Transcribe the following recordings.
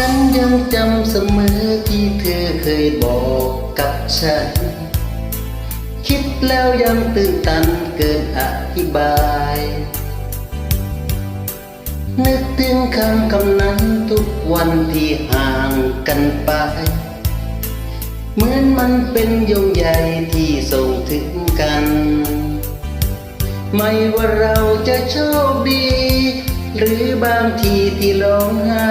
ฉันยังจำเสมอที่เธอเคยบอกกับฉัน คิดแล้วยังตื่นตันเกินอธิบาย นึกถึงคำคำนั้นทุกวันที่ห่างกันไป เหมือนมันเป็นยงใยที่ส่งถึงกัน ไม่ว่าเราจะโชคดี หรือบางทีที่ร้องไห้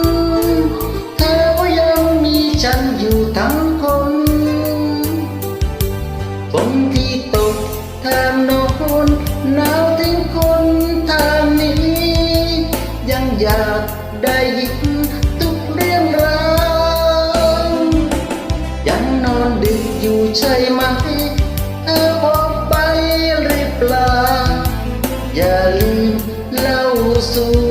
ได้ยินทุกเรื่องราวยังนอนดึกอยู่ใช่ไหมเธอบอกไปหรือเปล่าอย่าลืมเล่าสู่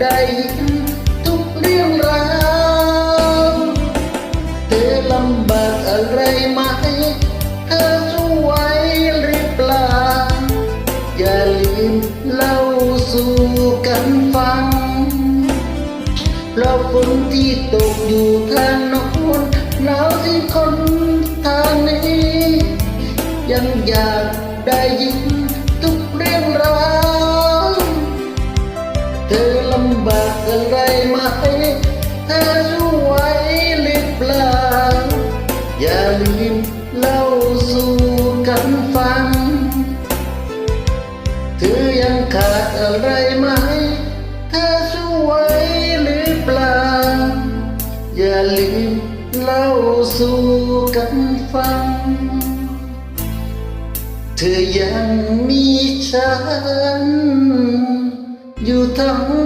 ได้ยินทุกเรื่องราวเธอลำบากอะไรไหมเธอสู้ไหวหรือเปล่า อย่าลืมเล่าสู่กันฟังเราฝนที่ตกอยู่ทางโน้นหนาวที่คนทางนี้ ยังอยากได้ยิน อะไรไหมเธอสู้ไวหรือเปล่า อย่าลืมเล่าสู่กันฟัง เธอยังขาดอะไรไหม เธอสู้ไวหรือเปล่า อย่าลืมเล่าสู่กันฟัง เธอยังมีฉัน อยู่ทั้ง